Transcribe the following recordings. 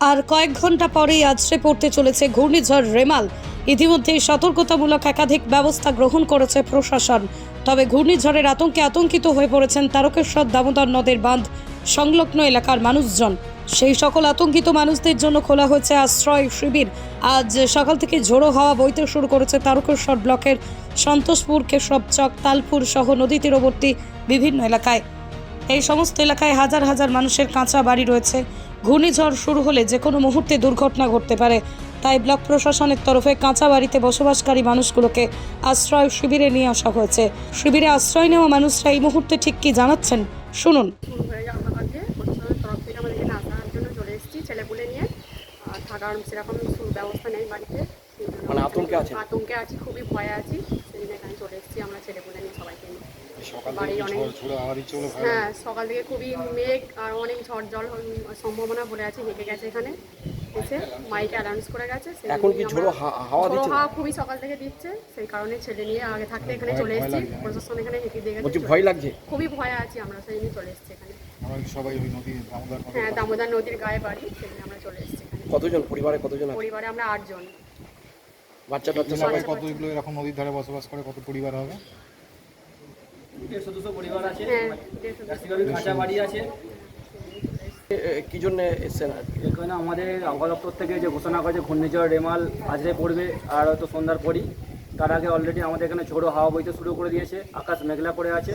আর কয়েক ঘণ্টা পরেই আছড়ে পড়তে চলেছে ঘূর্ণিঝড় রেমাল। ইতিমধ্যেই সতর্কতামূলক একাধিক ব্যবস্থা গ্রহণ করেছে প্রশাসন। তবে ঘূর্ণিঝড়ের আতঙ্কে আতঙ্কিত হয়ে পড়েছেন তারকেশ্বর দামোদর নদের বাঁধ, সংলগ্ন এলাকার মানুষজন। সেই সকল আতঙ্কিত মানুষদের জন্য খোলা হয়েছে আশ্রয় শিবির। আজ সকাল থেকে ঝোড়ো হাওয়া বইতে শুরু করেছে তারকেশ্বর ব্লকের সন্তোষপুর কেশবচক তালপুর সহ নদী তীরবর্তী বিভিন্ন এলাকায়। এই সমস্ত এলাকায় হাজার হাজার মানুষের কাঁচা বাড়ি রয়েছে। ঘূর্ণিঝড় শুরু হলে যে কোনো মুহূর্তে দুর্ঘটনা ঘটতে পারে। তাই ব্লক প্রশাসনের তরফে কাঁচা বাড়িতে বসবাসকারী মানুষগুলোকে আশ্রয় শিবিরে নিয়ে আসা হয়েছে। শিবিরে আশ্রয় নেওয়া মানুষরা এই মুহূর্তে ঠিক কি জানাচ্ছেন? শুনুন। ছেলেপুলে নিয়ে। থাকার সেরকম ব্যবস্থা নেই বাড়িতে। মানে আতঙ্কে আছেন? আতঙ্কে আছি খুবই ভয়ে আছি। জন্য এখানে চলে এসেছি আমরা ছেলেপুলে নিয়ে সবাইকে নিয়ে। হ্যাঁ সকাল থেকে খুবই মেঘ আর অনেক ঝড় জল সম্ভাবনা বলে আছে হেঁকে গেছে এখানে। এসে মাইকে অ্যানাউন্স করে গেছে এখন কি ঝোড়ো হাওয়া দিচ্ছে? হাওয়া খুবই সকাল থেকে দিচ্ছে সেই কারণে ছেলে নিয়ে আগে থাকতে এখানে চলে এসেছি। প্রশাসন এখানে হেঁকে দিয়ে গেছে। ভয় লাগছে? খুবই ভয়ে আছি আমরা সেই জন্য চলে এসেছি এখানে। সবাই ওই নদী দামোদর হ্যাঁ দামোদর নদীর গায়ে বাড়ি সেখানে আমরা চলে এসেছি কতজন? পরিবারে কতজন পরিবারে আমরা আটজন। বাচ্চা টাচ্চা সবাই কতগুলো এরকম নদীর ধারে বসবাস করে? কত পরিবার হবে? দেড়শো দুশো পরিবার আছে। হ্যাঁ কাঁচা বাড়ি আছে। কি জন্য এসছেন আর? কি? এখানে আমাদের আবহাওয়া দপ্তর থেকে যে ঘোষণা করেছে ঘূর্ণিঝড় রেমাল আজরে পড়বে আর হয়তো সন্ধ্যার পরই। তার আগে অলরেডি আমাদের এখানে ঝোড়ো হাওয়া বইতে শুরু করে দিয়েছে। আকাশ মেঘলা করে আছে।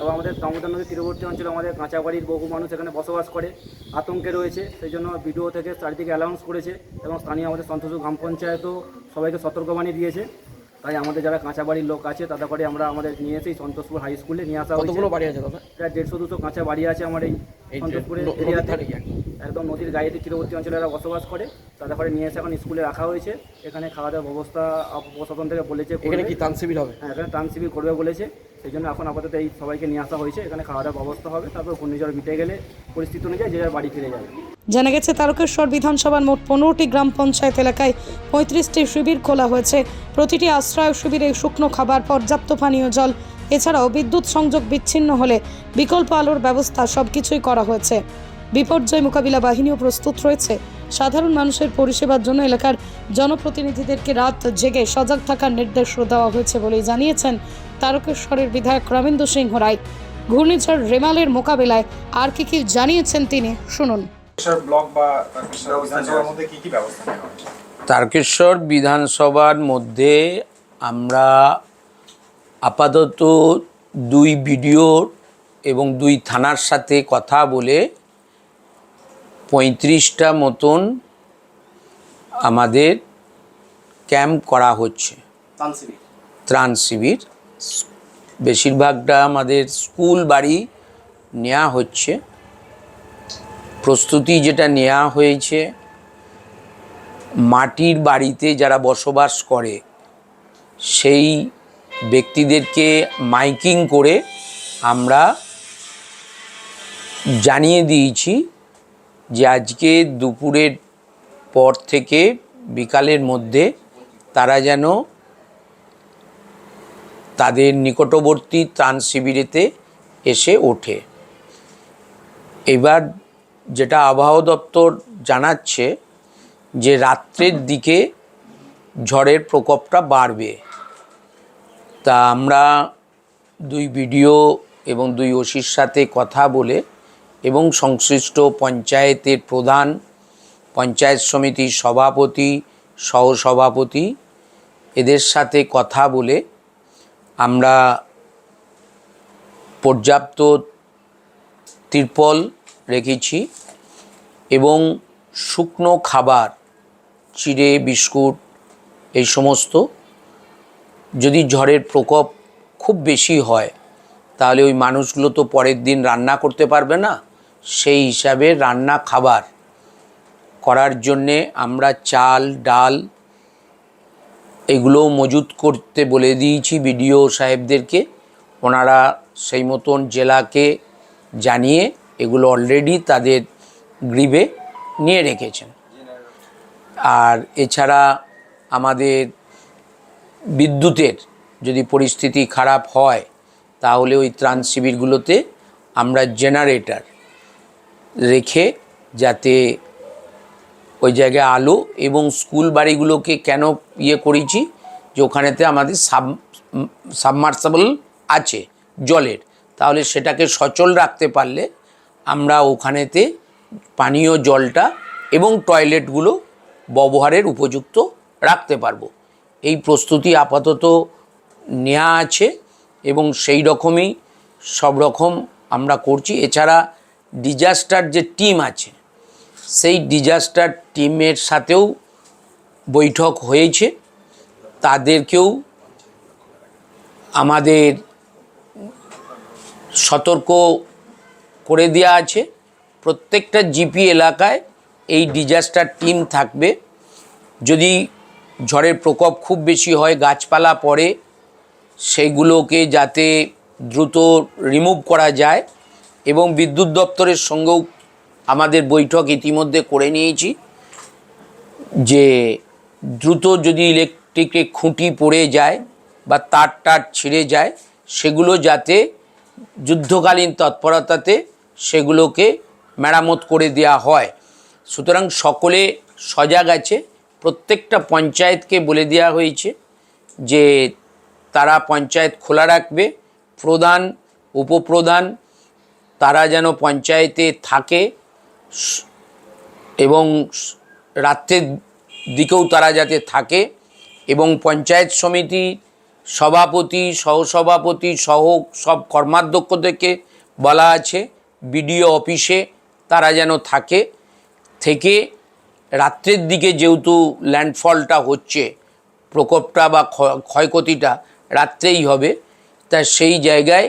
এবং আমাদের দামোদর নদীর তীরবর্তী অঞ্চলে আমাদের কাঁচা বাড়ির বহু মানুষ এখানে বসবাস করে আতঙ্কে রয়েছে। সেই জন্য বিডিও থেকে চারিদিকে অ্যালাউন্স করেছে এবং স্থানীয় আমাদের সন্তোষ গ্রাম পঞ্চায়েতও সবাইকে সতর্কবাণী দিয়েছে। তাই আমাদের যারা কাঁচা বাড়ির লোক আছে তাদের করে আমরা আমাদের নিয়ে এসেই সন্তোষপুর হাই স্কুলে নিয়ে আসা হয়েছে। কতগুলো বাড়ি আছে দাদা প্রায় দেড়শো দুশো কাঁচা বাড়ি আছে আমার এই নদীর এরিয়াতে? একদম নদীর গায়েতে তীরবর্তী অঞ্চলে এরা বসবাস করে। তাদের করে নিয়ে এসে এখন স্কুলে রাখা হয়েছে। এখানে খাওয়া দাওয়ার ব্যবস্থা প্রশাসন থেকে বলেছে এখানে কি তান শিবির হবে? হ্যাঁ এখানে ত্রাণ শিবির করবে বলেছে। সেই জন্য এখন আপাতত এই সবাইকে নিয়ে আসা হয়েছে। এখানে খাওয়া দাওয়ার ব্যবস্থা হবে। তারপর ঘূর্ণিঝড় মিটে গেলে পরিস্থিতি অনুযায়ী যে যার বাড়ি ফিরে যাবে। জানা গেছে তারকেশ্বর বিধানসভার মোট পনেরোটি গ্রাম পঞ্চায়েত এলাকায় পঁয়ত্রিশটি শিবির খোলা হয়েছে। প্রতিটি আশ্রয় শিবিরে শুকনো খাবার পর্যাপ্ত পানীয় জল এছাড়াও বিদ্যুৎ সংযোগ বিচ্ছিন্ন হলে বিকল্প আলোর ব্যবস্থা সবকিছুই করা হয়েছে। বিপর্যয় মোকাবিলা বাহিনীও প্রস্তুত রয়েছে। সাধারণ মানুষের পরিষেবার জন্য এলাকার জনপ্রতিনিধিদেরকে রাত জেগে সজাগ থাকার নির্দেশও দেওয়া হয়েছে বলে জানিয়েছেন তারকেশ্বরের বিধায়ক রবীন্দ্র সিংহ রায়। ঘূর্ণিঝড় রেমালের মোকাবেলায় আর কি কি জানিয়েছেন তিনি শুনুন। তারকেশ্বর ব্লক বা তারকেশ্বর বিধানসভার মধ্যে কি কি ব্যবস্থা নেওয়া হয়েছে তারকেশ্বর বিধানসভার মধ্যে আমরা আপাতত দুই বিডিও এবং দুই থানার সাথে কথা বলে পঁয়ত্রিশটা মতন আমাদের ক্যাম্প করা হচ্ছে। ত্রাণ শিবির। বেশিরভাগটা আমাদের স্কুল বাড়ি নেওয়া হচ্ছে। প্রস্তুতি যেটা নেওয়া হয়েছে মাটির বাড়িতে যারা বসবাস করে সেই ব্যক্তিদেরকে মাইকিং করে আমরা জানিয়ে দিয়েছি যে আজকে দুপুরের পর থেকে বিকালের মধ্যে তারা যেন তাদের নিকটবর্তী ত্রাণ শিবিরেতে এসে ওঠে। এবার যেটা আবহাওয়া দপ্তর জানাচ্ছে যে রাত্রের দিকে ঝড়ের প্রকোপটা বাড়বে। তা আমরা দুই বিডিও এবং দুই ওসির সাথে কথা বলে এবং সংশ্লিষ্ট পঞ্চায়েতের প্রধান, পঞ্চায়েত সমিতির সভাপতি, সহসভাপতি, এদের সাথে কথা বলে আমরা পর্যাপ্ত তিরপল রেখেছি এবং শুকনো খাবার, চিড়ে, বিস্কুট, এই সমস্ত যদি ঝড়ের প্রকোপ খুব বেশি হয়, তাহলে ওই মানুষগুলো তো পরের দিন রান্না করতে পারবে না। সেই হিসাবে রান্না খাবার করার জন্যে আমরা চাল, ডাল এগুলো মজুত করতে বলে দিয়েছি বিডিও সাহেবদেরকে। ওনারা সেই মতন জেলাকে জানিয়ে এগুলো অলরেডি তাদের গ্রিবে নিয়ে রেখেছেন। আর এছাড়া আমাদের বিদ্যুতের যদি পরিস্থিতি খারাপ হয়, তাহলে ওই ত্রাণ শিবিরগুলোতে আমরা জেনারেটর রেখে যাতে ওই জায়গায় আলো এবং স্কুল বাড়িগুলোকে কেন ইয়ে করেছি যে ওখানেতে আমাদের সাব সাবমার্সাবল আছে জলের। তাহলে সেটাকে সচল রাখতে পারলে আমরা ওখানেতে পানীয় জলটা এবং টয়লেটগুলো ব্যবহারের উপযুক্ত রাখতে পারব। এই প্রস্তুতি আপাতত নেওয়া আছে এবং সেই রকমই সব রকম আমরা করছি। এছাড়া ডিজাস্টার যে টিম আছে, সেই ডিজাস্টার টিমের সাথেও বৈঠক হয়েছে। তাদেরকেও আমাদের সতর্ক করে দেওয়া আছে। প্রত্যেকটা জিপি এলাকায় এই ডিজাস্টার টিম থাকবে। যদি ঝড়ের প্রকোপ খুব বেশি হয়, গাছপালা পড়ে সেইগুলোকে যাতে দ্রুত রিমুভ করা যায় এবং বিদ্যুৎ দপ্তরের সঙ্গেও আমাদের বৈঠক ইতিমধ্যে করে নিয়েছি যে দ্রুত যদি ইলেকট্রিকে খুঁটি পড়ে যায় বা তার টার ছিঁড়ে যায়, সেগুলো যাতে যুদ্ধকালীন তৎপরতাতে সেগুলোকে মেরামত করে দেওয়া হয়। সুতরাং সকলে সজাগ আছে। প্রত্যেকটা পঞ্চায়েতকে বলে দেওয়া হয়েছে যে তারা পঞ্চায়েত খোলা রাখবে। প্রধান, উপপ্রধান তারা যেন পঞ্চায়েতে থাকে, এবং রাত্রের দিকেও তারা যাতে থাকে, এবং পঞ্চায়েত সমিতি সভাপতি, সহসভাপতি সহ সব কর্মাধ্যক্ষ থেকে বলা আছে, বিডিও অফিসে তারা যেন থাকে, থেকে রাত্রের দিকে যেহেতু ল্যান্ডফলটা হচ্ছে, প্রকোপটা বা ক্ষয়ক্ষতিটা রাত্রেই হবে, তা সেই জায়গায়